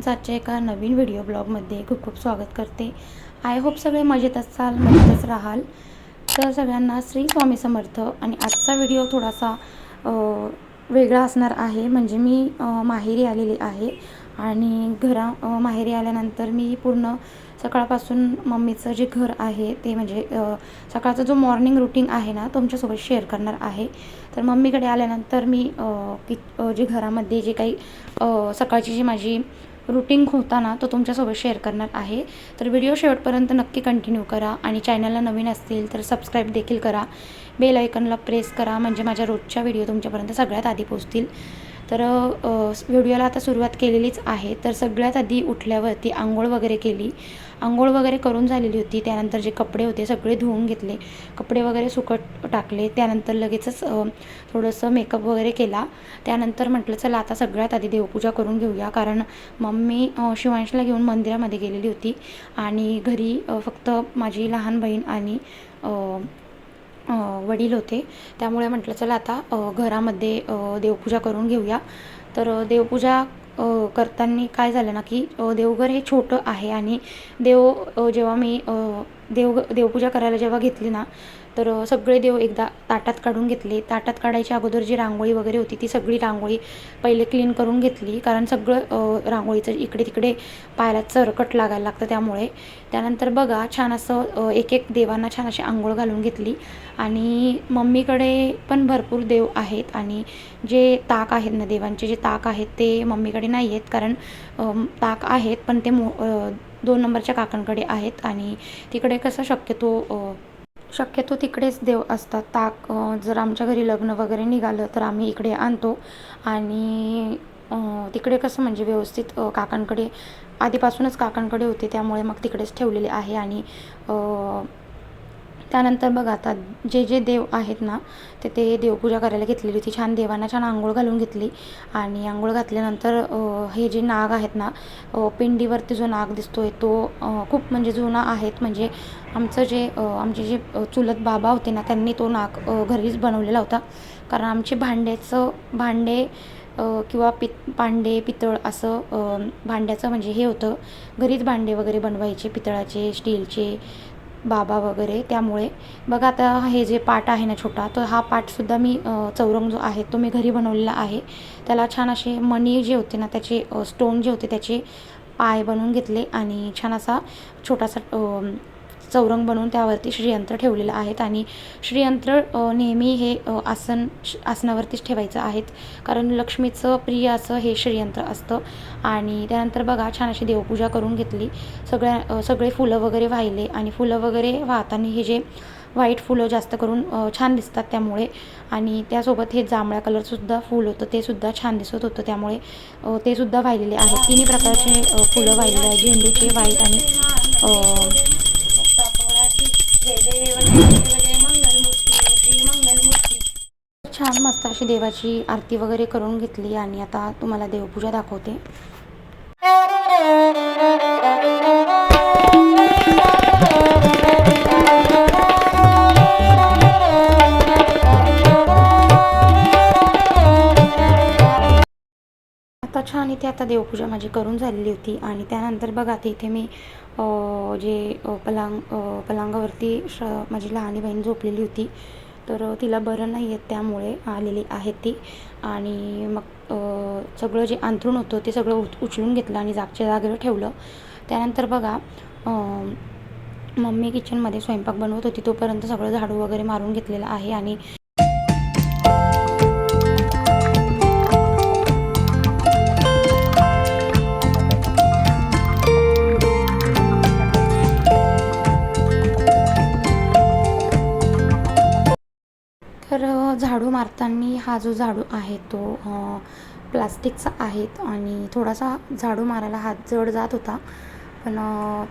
सर्वांचं आजच्या एका नवीन व्हिडिओ ब्लॉगमध्ये खूप खूप स्वागत करते. आय होप सगळे मजेत असाल मजेतच राहाल. तर सगळ्यांना श्री स्वामी समर्थ आणि आजचा व्हिडिओ थोडासा वेगळा असणार आहे. म्हणजे मी माहेरी आलेली आहे आणि घरा माहेरी आल्यानंतर मी पूर्ण सकाळपासून मम्मीचं जे घर आहे ते म्हणजे सकाळचा जो मॉर्निंग रुटीन आहे ना तुमच्यासोबत शेअर करणार आहे. तर मम्मीकडे आल्यानंतर मी कि जे घरामध्ये जे काही सकाळची जी माझी रुटीन होताना तो तुमच्यासोबत शेअर करणार आहे. तर व्हिडिओ शेवटपर्यंत नक्की कंटिन्यू करा आणि चॅनलला नवीन असतील तर सबस्क्राईब देखील करा. बेल आयकनला प्रेस करा म्हणजे माझ्या रोजच्या व्हिडिओ तुमच्यापर्यंत सगळ्यात आधी पोचतील तर व्हिडिओला आता सुरुवात केलेलीच आहे. तर सगळ्यात आधी उठल्यावरती आंघोळ वगैरे केली. आंघोळ वगैरे करून झालेली होती. त्यानंतर जे कपडे होते सगळे धुवून घेतले. कपडे वगैरे सुकट टाकले. त्यानंतर लगेचच थोडंसं मेकअप वगैरे केला. त्यानंतर म्हटलं चला आता सगळ्यात आधी देवपूजा करून घेऊया. कारण मम्मी शिवांशला घेऊन मंदिरामध्ये गेलेली होती. आणि घरी फक्त माझी लहान बहीण आणि वडील होते. त्यामुळे म्हटलं चला आता घरामध्ये देवपूजा करून घेऊया. तर देवपूजा करताना काय झालं ना की देवघर हे छोटं आहे आणि देव जेव्हा मी देव देवपूजा करायला जेव्हा घेतली ना तर सगळे देव एकदा ताटात काढून घेतले. ताटात काढायच्या अगोदर जी रांगोळी वगैरे होती ती सगळी रांगोळी पहिले क्लीन करून घेतली. कारण सगळं रांगोळीचं इकडे तिकडे पायाला चरकट लागायला लागतं त्यामुळे. त्यानंतर बघा छान असं एक एक देवांना छान अशी आंघोळ घालून घेतली. आणि मम्मीकडे पण भरपूर देव आहेत. आणि जे ताक आहेत ना देवांचे जे ताक आहेत ते मम्मीकडे नाही आहेत. कारण ताक आहेत पण ते मो दोन नंबरच्या काकांकडे आहेत. आणि तिकडे कसं शक्यतो शक्यतो तिकडेच देव असतात. ताक जर आमच्या घरी लग्न वगैरे निघालं तर आम्ही इकडे आणतो. आणि तिकडे कसं म्हणजे व्यवस्थित काकांकडे आधीपासूनच काकांकडे होते. त्यामुळे मग तिकडेच ठेवलेले आहे. आणि त्यानंतर बघा आता जे जे देव आहेत ना ते ते देवपूजा करायला घेतलेली होती. छान देवांना छान आंघोळ घालून घेतली. आणि आंघोळ घातल्यानंतर हे जे नाग आहेत ना पिंडीवरती जो नाग दिसतोय तो खूप म्हणजे जुना आहेत. म्हणजे आमचं जे आमचे जे चुलत बाबा होते ना त्यांनी तो नाग घरीच बनवलेला होता. कारण आमचे भांड्याचं भांडे किंवा पित भांडे पितळ असं भांड्याचं म्हणजे हे होतं. घरीच भांडे वगैरे बनवायचे पितळाचे स्टीलचे बाबा वगैरे त्यामुळे. बघा आता हे जे पाट आहे ना छोटा तर हा पाटसुद्धा मी चौरंग जो आहे तो मी घरी बनवलेला आहे. त्याला छान असे मणी जे होते ना त्याचे स्टोन जे होते त्याचे पाय बनवून घेतले आणि छान असा छोटासा चौरंग बनवून त्यावरती श्रीयंत्र ठेवलेलं आहेत आणि श्रीयंत्र नेहमी हे आसन श- आसनावरतीच ठेवायचं आहेत. कारण लक्ष्मीचं प्रिय असं हे श्रीयंत्र असतं. आणि त्यानंतर बघा छान अशी देवपूजा करून घेतली. सगळ्या सगळे फुलं वगैरे वाहिले आणि फुलं वगैरे वाहताना हे जे व्हाईट फुलं जास्त करून छान दिसतात त्यामुळे. आणि त्यासोबत हे जांभळ्या कलरसुद्धा फूल होतं ते सुद्धा छान दिसत होतं त्यामुळे ते सुद्धा वाहिलेले आहेत. तिन्ही प्रकारचे फुलं वाहिलेले आहेत. झेंडूचे व्हाईट आणि मस्त अशी देवाची आरती वगैरे करून घेतली आणि आता तुम्हाला देवपूजा दाखवते. आता छान इथे आता देवपूजा माझी करून झालेली होती आणि त्यानंतर बघा आता इथे मी जे पलांग पलांगावरती पलंगावरती श माझी लहानी बहीण झोपलेली होती. तर तिला बरं नाही आहे त्यामुळे आलेली आहे ती. आणि मग सगळं जे अंथरूण होतं ते सगळं उच उचलून घेतलं आणि जागच्या जागेवर ठेवलं. त्यानंतर बघा मम्मी किचनमध्ये स्वयंपाक बनवत होती तोपर्यंत सगळं झाडू वगैरे मारून घेतलेलं आहे आणि झाडू मारताना हा जो झाडू आहे तो प्लास्टिकचा आहे आणि थोडासा झाडू मारायला हात जड जात होता. पण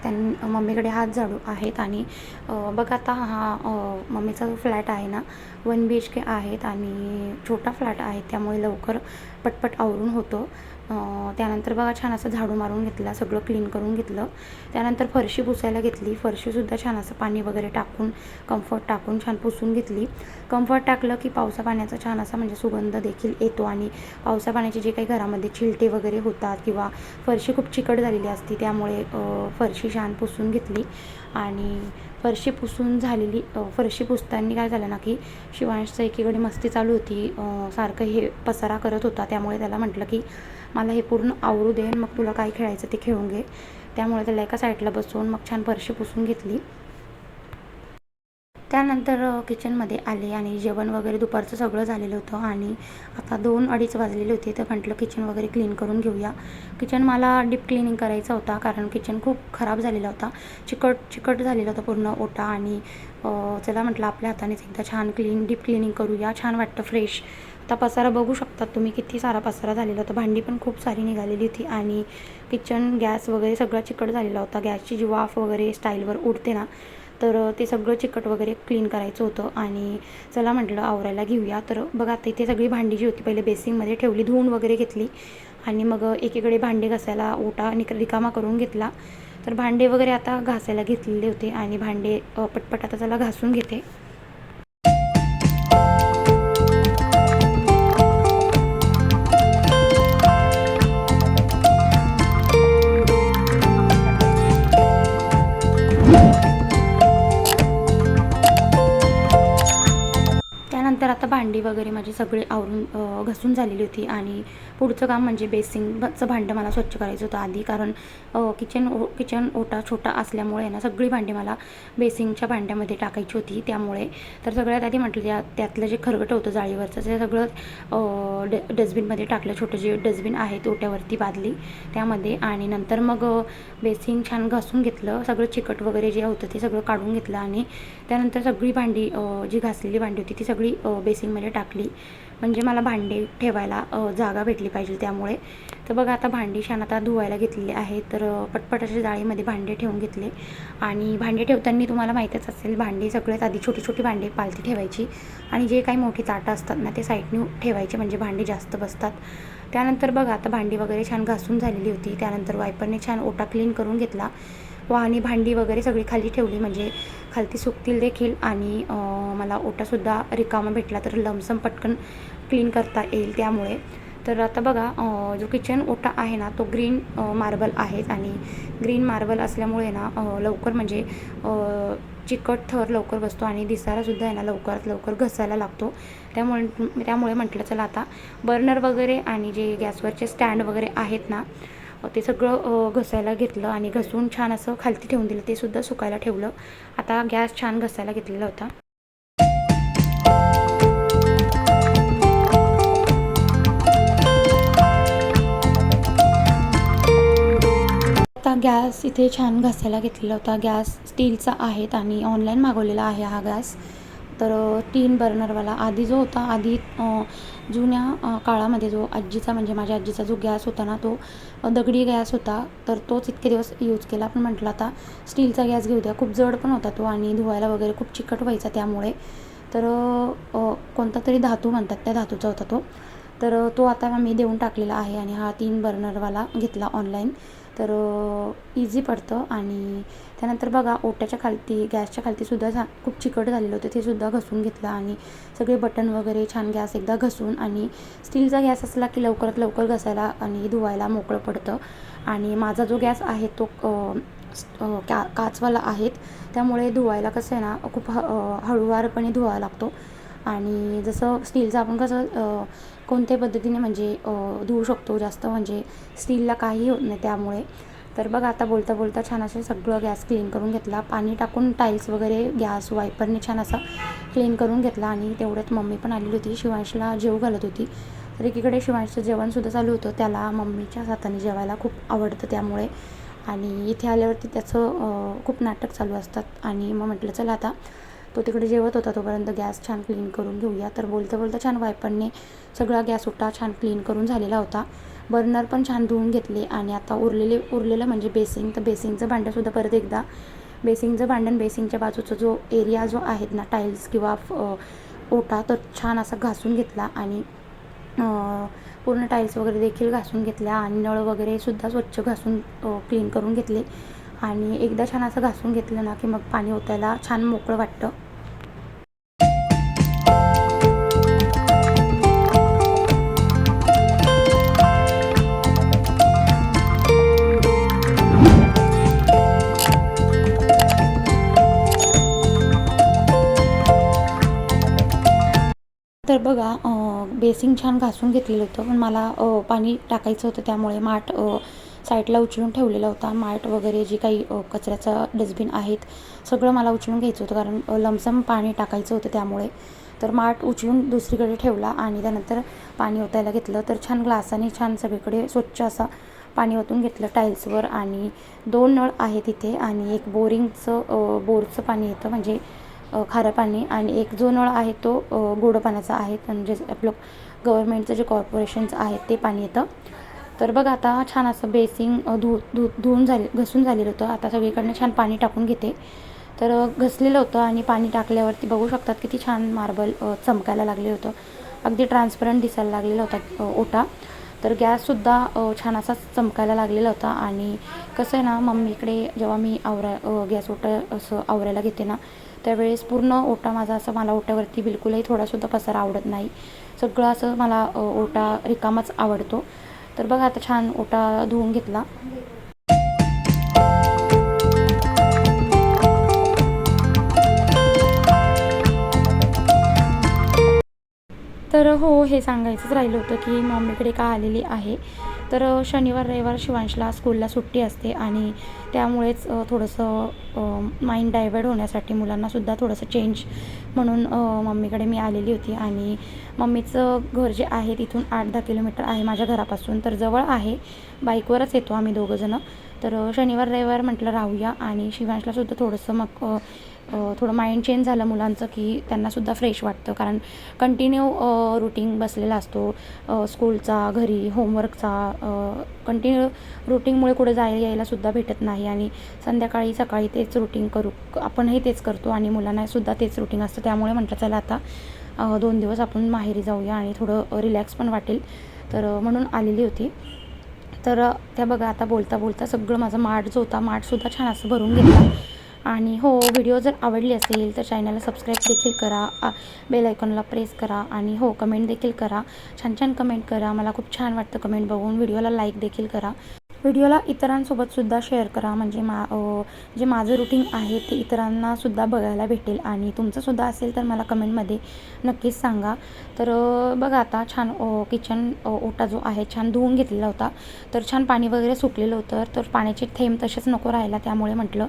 त्यां मम्मीकडे हात झाडू आहेत आणि बघ बघा आता हा मम्मीचा जो फ्लॅट आहे ना वन बी एच के आहेत आणि छोटा फ्लॅट आहे. त्यामुळे लवकर पटपट आवरून होतो. त्यानंतर बघा छान असं झाडू मारून घेतला सगळं क्लीन करून घेतलं. त्यानंतर फरशी पुसायला घेतली. फरशीसुद्धा छान असं पाणी वगैरे टाकून कम्फर्ट टाकून छान पुसून घेतली. कम्फर्ट टाकलं की पावसा पाण्याचा छान असा म्हणजे सुगंध देखील येतो आणि पावसा पाण्याचे जे काही घरामध्ये चिलटे वगैरे होतात किंवा फरशी खूप चिकट झालेली असते त्यामुळे फरशी छान पुसून घेतली. आणि फरशी पुसून झालेली फरशी पुसताना काय झालं ना की शिवांशचं एकीकडे मस्ती चालू होती. सारखं हे पसारा करत होता. त्यामुळे त्याला म्हटलं की मला हे पूर्ण आवरू दे मग तुला काय खेळायचं ते खेळून घे. त्यामुळे त्याला एका साईडला बसवून मग छान फरशी पुसून घेतली. त्यानंतर किचनमध्ये आले आणि जेवण वगैरे दुपारचं सगळं झालेलं होतं आणि आता दोन अडीच वाजलेले होते तर म्हटलं किचन वगैरे क्लीन करून घेऊया. किचन मला डीप क्लिनिंग करायचा होता कारण किचन खूप खराब झालेला होता. चिकट चिकट झालेला होता पूर्ण ओटा आणि चला म्हटलं आपल्या हातानेच एकदा छान क्लीन डीप क्लिनिंग करूया. छान वाटतं फ्रेश आता पसारा बघू शकतात तुम्ही किती सारा पसारा झालेला होता. भांडी पण खूप सारी निघालेली होती आणि किचन गॅस वगैरे सगळा चिकट झालेला होता. गॅसची जी वाफ वगैरे स्टाईलवर उडते ना तर ते सगळं चिकट वगैरे क्लीन करायचं होतं. आणि चला म्हटलं आवरायला घेऊया. तर बघा आता इथे सगळी भांडी जी होती पहिले बेसिंगमध्ये ठेवली धुवून वगैरे घेतली. आणि मग एकीकडे भांडे घासायला ओटा निक रिकामा करून घेतला. तर भांडे वगैरे आता घासायला घेतलेले होते आणि भांडे पटपट आता त्याला घासून घेते. भांडी वगैरे माझी सगळी आवरून घासून झालेली होती. आणि पुढचं काम म्हणजे बेसिंगचं भांडं मला स्वच्छ करायचं होतं आधी. कारण किचन ओ किचन ओटा छोटा असल्यामुळे ना सगळी भांडी मला बेसिंगच्या भांड्यामध्ये टाकायची होती. त्यामुळे तर सगळ्यात आधी म्हटलं त्या त्यातलं जे खरगट होतं जाळीवरचं ते सगळं ड डस्टबिनमध्ये टाकलं. छोटं जे डस्टबिन आहे ओट्यावरती बादली त्यामध्ये. आणि नंतर मग बेसिन बेसिंग छान घासून घेतलं. सगळं चिकट वगैरे जे होतं ते सगळं काढून घेतलं. आणि त्यानंतर सगळी भांडी जी घासलेली भांडी होती ती सगळी बेसिनमध्ये वगैरे टाकली. म्हणजे मला भांडे ठेवायला जागा भेटली पाहिजे त्यामुळे. तर बघा आता भांडी छान आता धुवायला घेतलेली आहे तर पटपटाच्या जाळीमध्ये भांडे ठेवून घेतले. आणि भांडे ठेवताना तुम्हाला माहीतच असेल भांडी सगळ्यात आधी छोटी छोटी भांडे पालती ठेवायची. आणि जे काही मोठी ताटं असतात ना ते साईडने ठेवायचे म्हणजे भांडी जास्त बसतात. त्यानंतर बघा आता भांडी वगैरे छान घासून झालेली होती. त्यानंतर वायपरने छान ओटा क्लीन करून घेतला. आणि भांडी वगैरे सगळी खाली ठेवली म्हणजे खालती सुकतील देखील आणि मला ओटासुद्धा रिकामा भेटला तर लमसम पटकन क्लीन करता येईल त्यामुळे. तर आता बघा जो किचन ओटा आहे ना तो ग्रीन मार्बल आहेच आणि ग्रीन मार्बल असल्यामुळे ना लवकर म्हणजे चिकट थर लवकर बसतो आणि दिसायलासुद्धा आहे ना लवकरात लवकर घसायला लागतो. त्यामुळे त्यामुळे म्हटलं चला आता बर्नर वगैरे आणि जे गॅसवरचे स्टँड वगैरे आहेत ना ते सगळं घसायला घेतलं आणि घसून छान असं खालती ठेवून दिलं. ते सुद्धा सुकायला ठेवलं. आता गॅस छान घसायला घेतलेला होता. आता गॅस इथे छान घासायला घेतलेला होता. गॅस स्टीलचा आहेत आणि ऑनलाईन मागवलेला आहे हा गॅस. तर तीन बर्नरवाला आधी जो होता आधी जुन्या काळामध्ये जो आजीचा म्हणजे माझ्या आजीचा जो गॅस होता ना तो दगडी गॅस होता. तर तोच इतके दिवस यूज केला. पण म्हटलं आता स्टीलचा गॅस घेऊ द्या. खूप जड पण होता तो आणि धुवायला वगैरे खूप चिकट व्हायचा त्यामुळे. तर कोणता तरी धातू म्हणतात त्या धातूचा होता तो. तर तो आता मी देऊन टाकलेला आहे आणि हा तीन बर्नरवाला घेतला ऑनलाईन तर इझी पडतं. आणि त्यानंतर बघा ओट्याच्या खालती गॅसच्या खालतीसुद्धा छान खूप चिकट झालेलं होतं. ते सुद्धा घसून घेतलं आणि सगळे बटन वगैरे छान गॅस एकदा घसून आणि स्टीलचा गॅस असला की लवकरात लवकर घसायला आणि धुवायला मोकळं पडतं. आणि माझा जो गॅस आहे तो अ, का काचवाला आहेत. त्यामुळे धुवायला कसं आहे ना खूप ह हळूवारपणे धुवावा लागतो. आणि जसं स्टीलचं आपण कसं कोणत्या पद्धतीने म्हणजे धुवू शकतो जास्त म्हणजे स्टीलला काही होत नाही त्यामुळे. तर बघ आता बोलता बोलता छान असं सगळं गॅस क्लीन करून घेतला. पाणी टाकून टाईल्स वगैरे गॅस वायपरने छान असा क्लीन करून घेतला आणि तेवढ्यात मम्मी पण आलेली होती. शिवांशला जेव घालत होती. तर एकीकडे शिवांशचं जेवणसुद्धा चालू होतं. त्याला मम्मीच्या हाताने जेवायला खूप आवडतं त्यामुळे. आणि इथे आल्यावरती त्याचं खूप नाटक चालू असतात. आणि मग म्हटलं चला आता तो तिकडे जेवत होता तोपर्यंत गॅस छान क्लीन करून घेऊया. तर बोलता बोलता छान वायपरने सगळा गॅस ओटा छान क्लीन करून झालेला होता. बर्नर पण छान धुवून घेतले आणि आता उरलेले उरलेलं म्हणजे बेसिंग तर बेसिंगचं भांडंसुद्धा परत एकदा. बेसिंगचं भांडण बेसिंगच्या बाजूचा जो एरिया जो आहेत ना टाईल्स किंवा ओटा तर छान असा घासून घेतला आणि पूर्ण टाईल्स वगैरे देखील घासून घेतल्या आणि नळ वगैरे सुद्धा स्वच्छ घासून क्लीन करून घेतले. आणि एकदा छान असं घासून घेतलं ना की मग पाणी ओतायला छान मोकळं वाटतं. तर बघा बेसिंग छान घासून घेतलेलं होतं पण मला पाणी टाकायचं होतं त्यामुळे माठ साईडला उचलून ठेवलेला होता. माठ वगैरे जे काही कचऱ्याचं डस्टबिन आहेत सगळं मला उचलून घ्यायचं होतं. कारण लमसम पाणी टाकायचं होतं त्यामुळे. तर माठ उचलून दुसरीकडे ठेवला आणि त्यानंतर पाणी ओतायला घेतलं. तर छान ग्लासाने छान सगळीकडे स्वच्छ असा पाणी ओतून घेतलं टाईल्सवर. आणि दोन नळ आहेत तिथे आणि एक बोरिंगचं बोरचं पाणी येतं म्हणजे खारं पाणी. आणि एक जो नळ आहे तो गोडं गोड पाण्याचा आहे. म्हणजे आपलं गव्हर्मेंटचं जे कॉर्पोरेशन्स आहे ते पाणी येतं. तर बघ आता छान असं बेसिंग धु धु धुवून झाले घसून झालेलं होतं. आता सगळीकडनं छान पाणी टाकून घेते. तर घसलेलं होतं आणि पाणी टाकल्यावरती बघू शकतात किती छान मार्बल चमकायला लागले होतं. अगदी ट्रान्सपरंट दिसायला लागलेला होता ओटा. तर गॅससुद्धा छान असा चमकायला लागलेला होता. आणि कसं आहे ना मम्मीकडे जेव्हा मी आवरा गॅस ओटा असं आवरायला घेते ना त्यावेळेस पूर्ण ओटा माझा असं मला ओट्यावरती बिलकुलही थोडासुद्धा पसारा आवडत नाही. सगळं असं मला ओटा रिकामाच आवडतो. तर बघा आता छान ओटा धुवून घेतला. तर हो हे सांगायचंच राहिलं होतं की मम्मीकडे का आलेली आहे? तर शनिवार रविवार शिवांशला स्कूलला सुट्टी असते आणि त्यामुळेच थोडंसं माइंड डायवर्ट होण्यासाठी मुलांनासुद्धा थोडंसं चेंज म्हणून मम्मीकडे मी आलेली होती आणि मम्मीचं घर जे आहे तिथून आठ दहा किलोमीटर आहे माझ्या घरापासून तर जवळ आहे. बाईकवरच येतो आम्ही दोघंजणं तर शनिवार रविवार म्हटलं राहूया आणि शिवांशलासुद्धा थोडंसं मग थोडं माइंड चेंज झालं मुलांचं की त्यांनासुद्धा फ्रेश वाटतं. कारण कंटिन्यू रुटीन बसलेला असतो. स्कूलचा घरी होमवर्कचा कंटिन्यू रुटीनमुळे कुठे जायला यायलासुद्धा भेटत नाही. आणि संध्याकाळी सकाळी तेच रुटीन करू आपणही तेच करतो आणि मुलांनासुद्धा तेच रुटीन असतं. त्यामुळे म्हटलं चला आता दोन दिवस आपण माहेरी जाऊया आणि थोडं रिलॅक्स पण वाटेल. तर म्हणून आलेली होती. तर त्या बघा आता बोलता बोलता सगळं माझा माठ जो होता माठसुद्धा छान असं भरून घेतला. आणि हो व्हिडिओ जर आवडली असेल तर चॅनलला सबस्क्राईब देखील करा बेल आयकॉनला प्रेस करा आणि हो कमेंट देखील करा. छान छान कमेंट करा. मला खूप छान वाटतं कमेंट बघून. व्हिडिओला लाईक देखील करा. व्हिडिओला इतरांसोबतसुद्धा शेअर करा. म्हणजे मा जे माझं रुटीन आहे ते इतरांनासुद्धा बघायला भेटेल आणि तुमचंसुद्धा असेल तर मला कमेंटमध्ये नक्कीच सांगा. तर बघा आता छान किचन ओटा जो आहे छान धुवून घेतलेला होता. तर छान पाणी वगैरे सुकलेलं होतं. तर पाण्याचे थेंब तसेच नको राहायला त्यामुळे म्हटलं.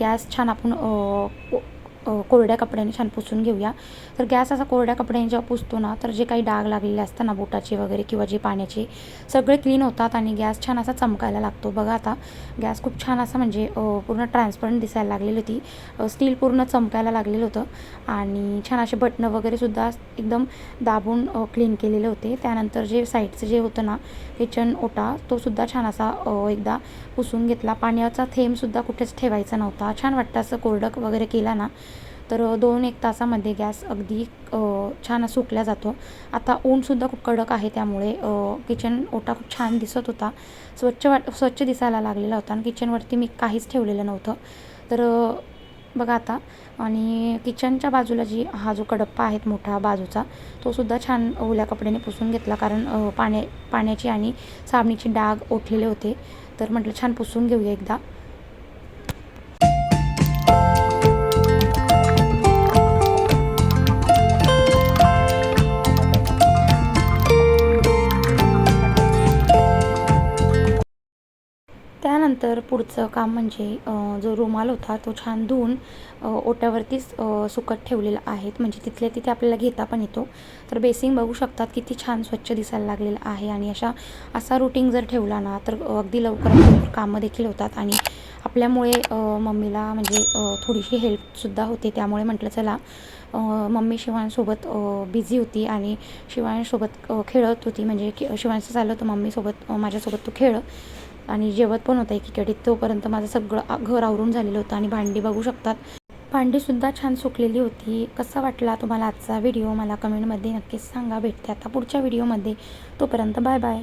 गॅस छान आपण को- कोरड्या कपड्याने छान पुसून घेऊया. तर गॅस असा कोरड्या कपड्याने जेव्हा पुसतो ना तर जे काही डाग लागलेले असतात ना बोटाचे वगैरे किंवा जे पाण्याचे सगळे क्लीन होतात आणि गॅस छान असा चमकायला लागतो. बघा आता गॅस खूप छान असा म्हणजे पूर्ण ट्रान्सपरंट दिसायला लागलेली होती. स्टील पूर्ण चमकायला लागलेलं होतं आणि छान असे बटणं वगैरे सुद्धा एकदम दाबून क्लीन केलेले होते. त्यानंतर जे साईडचं जे होतं ना किचन ओटा तो सुद्धा छान असा एकदा पुसून घेतला. पाण्याचा थेंबसुद्धा कुठेच ठेवायचा नव्हता. छान वाटतं असं कोरडक वगैरे केला ना तर दोन एक तासामध्ये गॅस अगदी छान सुकला जातो. आता ऊनसुद्धा खूप कडक आहे त्यामुळे किचन ओटा खूप छान दिसत होता. स्वच्छ वाट स्वच्छ दिसायला लागलेला होता आणि किचनवरती मी काहीच ठेवलेलं नव्हतं. तर बघा आता आणि किचनच्या बाजूला जी हा जो कडप्पा आहे मोठा बाजूचा तो सुद्धा छान ओल्या कपड्याने पुसून घेतला. कारण पाण्या पाण्याची आणि साबणीची डाग ओठलेले होते. तर म्हटलं छान पुसून घेऊया एकदा. त्यानंतर पुढचं काम म्हणजे जो रुमाल होता तो छान धुवून ओट्यावरतीच सुकत ठेवलेला आहेत म्हणजे तिथल्या तिथे आपल्याला घेता पण येतो. तर बेसिंग बघू शकतात किती छान स्वच्छ दिसायला लागलेलं आहे आणि अशा असा रुटीन जर ठेवला ना तर अगदी लवकरात लवकर कामं देखील होतात आणि आपल्यामुळे मम्मीला म्हणजे थोडीशी हेल्पसुद्धा होते. त्यामुळे म्हटलं चला मम्मी शिवांसोबत बिझी होती आणि शिवांसोबत खेळत होती. म्हणजे की शिवांचं चाललं होतं मम्मीसोबत माझ्यासोबत तो खेळ. आणि जेवत पण होतं एकीकडे तोपर्यंत माझं सगळं घर आवरून झालेलं होतं आणि भांडी बघू शकतात. भांडीसुद्धा छान सुकलेली होती. कसा वाटला तुम्हाला आजचा व्हिडिओ? मला कमेंटमध्ये नक्कीच सांगा. भेटते आता पुढच्या व्हिडिओमध्ये. तोपर्यंत बाय बाय